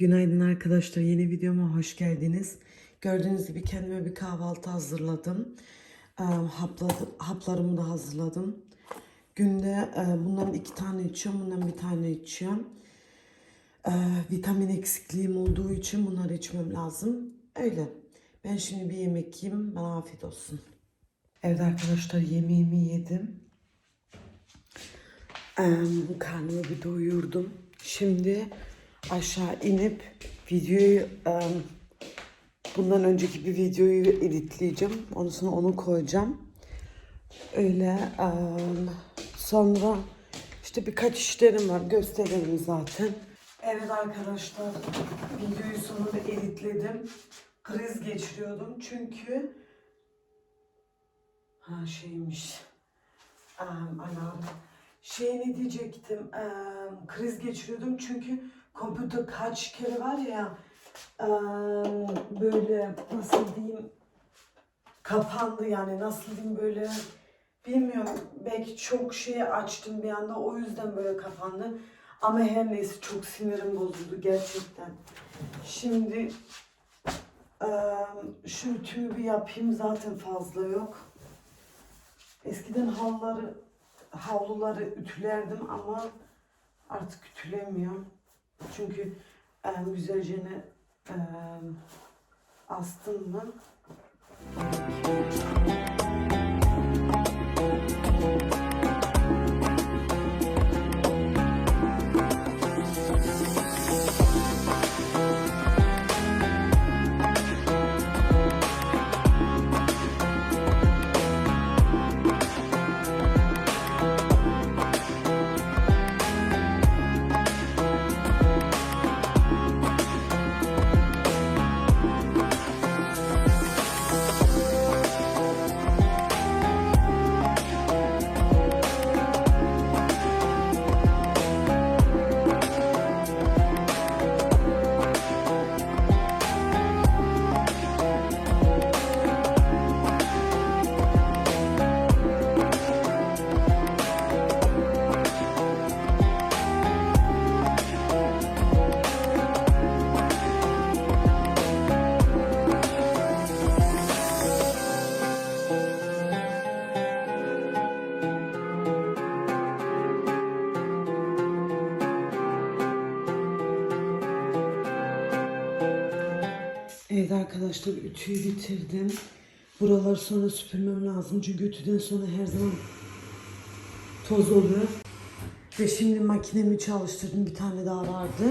Günaydın arkadaşlar. Yeni videoma hoş geldiniz. Gördüğünüz gibi kendime bir kahvaltı hazırladım. Hapladım, haplarımı da hazırladım. Günde e, bundan iki tane içiyorum, bundan bir tane içiyorum. Ee, vitamin eksikliğim olduğu için bunları içmem lazım. Öyle. Ben şimdi bir yemek yiyeyim. Bana afiyet olsun. Evet arkadaşlar yemeğimi yedim. Karnımı bir doyurdum. Şimdi aşağı inip videoyu em, bundan önceki bir videoyu editleyeceğim. Ondan sonra onu koyacağım. Öyle em, sonra işte birkaç işlerim var. Gösteririm zaten. Evet arkadaşlar videoyu sonunda editledim. Kriz geçiriyordum çünkü ha şeymiş um, alarm. Şey ne diyecektim? em, kriz geçiriyordum çünkü kompüter kaç kere var ya böyle nasıl diyeyim kapandı yani nasıl diyeyim böyle bilmiyorum belki çok şeyi açtım bir anda o yüzden böyle kapandı. Ama her neyse çok sinirim bozuldu gerçekten. Şimdi şu ütümü bir yapayım zaten fazla yok. Eskiden halıları, havluları ütülerdim ama artık ütülemiyorum. Çünkü e, güzelce ne e, astım mı? Evet arkadaşlar ütüyü bitirdim. Buraları sonra süpürmem lazım çünkü ütüden sonra her zaman toz oluyor. Ve şimdi makinemi çalıştırdım. Bir tane daha vardı.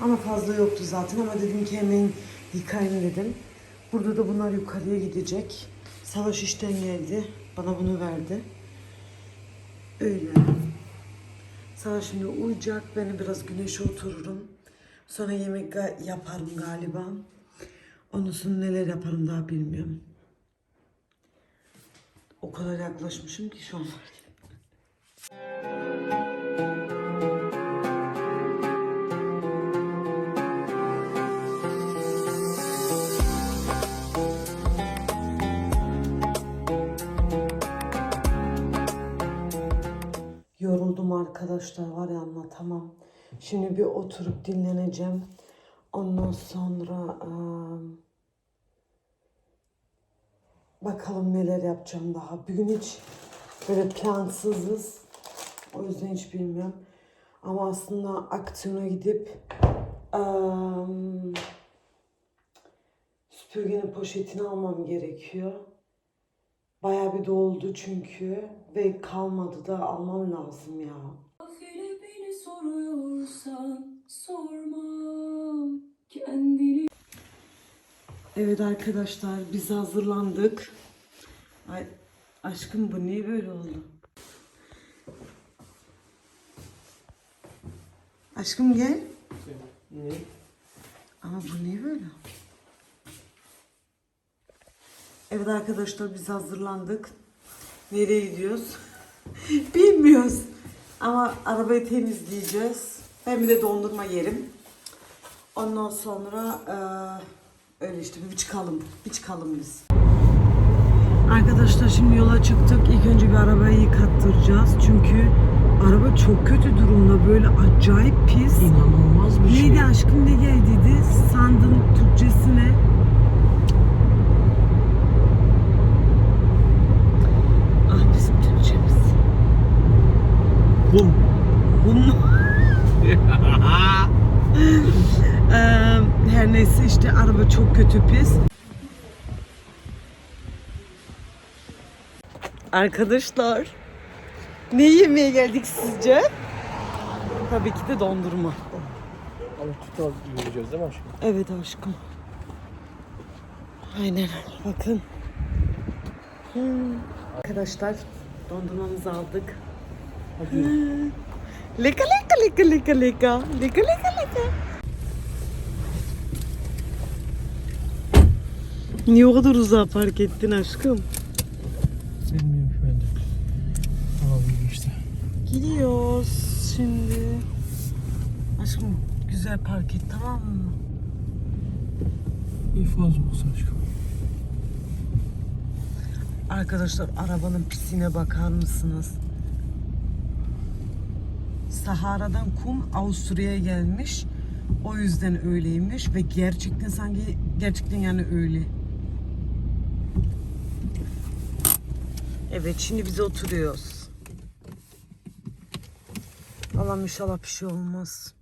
Ama fazla yoktu zaten ama dedim ki hemen yıkayayım dedim. Burada da bunlar yukarıya gidecek. Savaş işten geldi. Bana bunu verdi. Öyle. Savaş şimdi uyuyacak. Ben biraz güneşe otururum. Sonra yemek yaparım galiba. Ondan neler yaparım daha bilmiyorum. O kadar yaklaşmışım ki şu an. Yoruldum arkadaşlar var ya anlatamam. Şimdi bir oturup dinleneceğim. Ondan sonra bakalım neler yapacağım daha. Bugün hiç böyle plansızız. O yüzden hiç bilmiyorum. Ama aslında aksiyona gidip eee süpürgenin poşetini almam gerekiyor. Bayağı bir doldu çünkü ve kalmadı da almam lazım ya. Afile beni soruyorsan sormam kendini Evet arkadaşlar biz hazırlandık. Ay aşkım bu niye böyle oldu? Aşkım gel. Ne? Ama bu niye böyle? Evet arkadaşlar biz hazırlandık. Nereye gidiyoruz? Bilmiyoruz. Ama arabayı temizleyeceğiz. Ben bir de dondurma yerim. Ondan sonra eee, öyle işte bir çıkalım. Bir çıkalım biz. Arkadaşlar şimdi yola çıktık. İlk önce bir arabayı yıkattıracağız. Çünkü araba çok kötü durumda. Böyle acayip pis. İnanılmaz bir şey. Neydi aşkım ne geldiydi? Sandın Türkçesine. Ah bizim Türkçemiz. Kum. Hum. Eee, her neyse işte araba çok kötü pis. Arkadaşlar ne yemeye geldik sizce? Tabii ki de dondurma. Ama tutal yiyeceğiz değil mi aşkım? Evet aşkım. Aynen bakın. Hmm. Arkadaşlar dondurmamızı aldık. Hadi. Lika lika lika lika lika. Lika lika lika. Niye o kadar uzağa park ettin aşkım? Bilmiyorum şu anda. İşte. Gidiyoruz şimdi. Aşkım güzel park et tamam mı? İyi fazla olsun aşkım. Arkadaşlar arabanın pisine bakar mısınız? Sahara'dan kum Avusturya'ya gelmiş. O yüzden öyleymiş ve gerçekten sanki gerçekten yani öyle. Evet şimdi biz oturuyoruz. Allah'ım inşallah bir şey olmaz.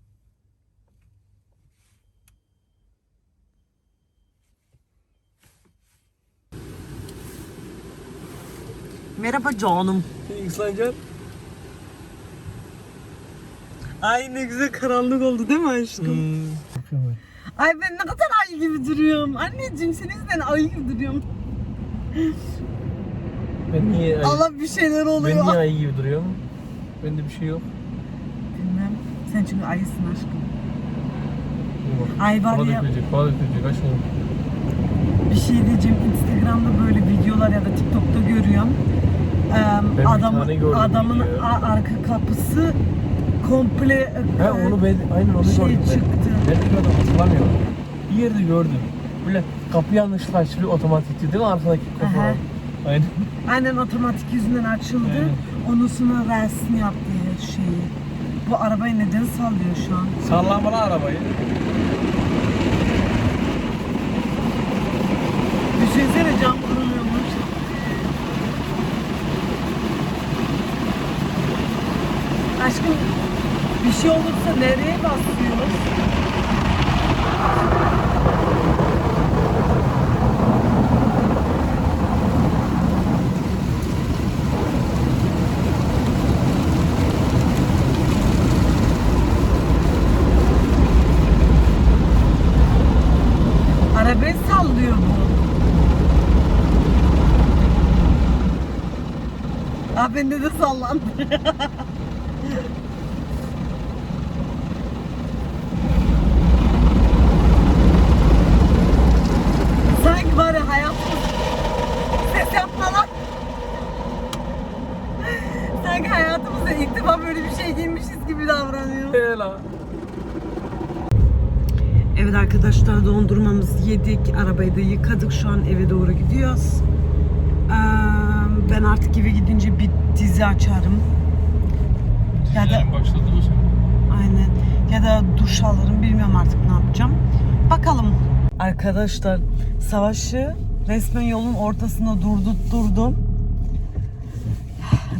Merhaba canım. Sen ıslanacaksın. Ay ne güzel karanlık oldu değil mi aşkım? Hmm. Ay ben ne kadar ayı gibi duruyorum. Anneciğim senin yüzünden ayı gibi duruyorum. Ben. Niye ayı, Allah bir şeyler oluyor. ben niye ayı gibi duruyorum? Bende bir şey yok. Bilmem. Sen çünkü ayısın aşkım. Bak. Ay var Bana ya dökülecek, bana dökülecek aşkım. bir şey diyeceğim. Instagram'da böyle videolar ya da TikTok'ta görüyorum. Ee, bir adam, tane gördüm adamın video. a- arka kapısı komple Ha e, onu ben aynen onu şey gördüm ben. çıktı. Ben de gördüm hatırlamıyorum. Bir yerde gördüm. Böyle kapı yanlışlıkla açılıyor otomatik değil mi arkadaki kapı? Aha. Aynen. Aynen otomatik yüzünden açıldı. Aynen. Ondan sonra resmi yaptı her şeyi. Bu arabayı neden sallıyor şu an? Sallama lan arabayı. Düşünsene cam kuruluyormuş. Aşkım bir şey olursa nereye basıyoruz? Arabayı sallıyor bu. Aa bende de sallandı. Sanki bari hayat ses yapma lan. Sanki hayatımızda ilk defa böyle bir şey giymişiz gibi davranıyor. He lan. Evet arkadaşlar dondurmamızı yedik. Arabayı da yıkadık. Şu an eve doğru gidiyoruz. Ee, ben artık eve gidince bir dizi açarım. Ya da başladı mı sen? aynen ya da duş alırım bilmiyorum artık ne yapacağım. Bakalım. Arkadaşlar savaşı resmen yolun ortasında durdurdum.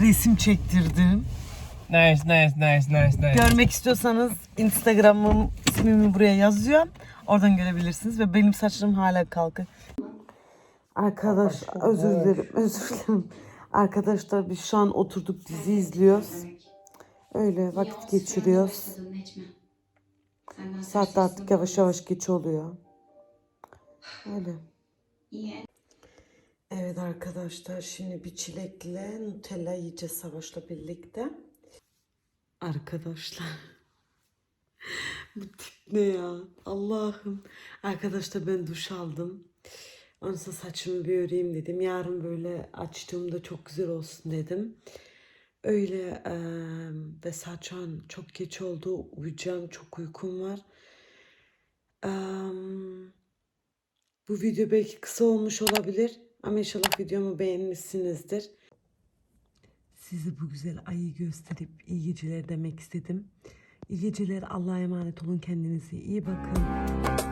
Resim çektirdim. Nice nice nice nice nice. Görmek istiyorsanız Instagram'ım ismimi buraya yazıyorum. Oradan görebilirsiniz ve benim saçlarım hala kalkık. Arkadaş özür dilerim özür dilerim. Arkadaşlar biz şu an oturduk dizi izliyoruz. Öyle vakit geçiriyoruz. Saat artık yavaş yavaş geç oluyor. Öyle. Evet arkadaşlar şimdi bir çilekle Nutella yiyeceğiz Savaş'la birlikte. Arkadaşlar. Bu tip ne ya? Allah'ım. Arkadaşlar ben duş aldım. Sonra saçımı bir öreyim dedim. Yarın böyle açtığımda çok güzel olsun dedim. Öyle eee, ve saat çok geç oldu. Uyuyacağım. Çok uykum var. Eee, bu video belki kısa olmuş olabilir. Ama inşallah videomu beğenmişsinizdir. Size bu güzel ayı gösterip iyi geceler demek istedim. İyi geceler. Allah'a emanet olun. Kendinize iyi bakın.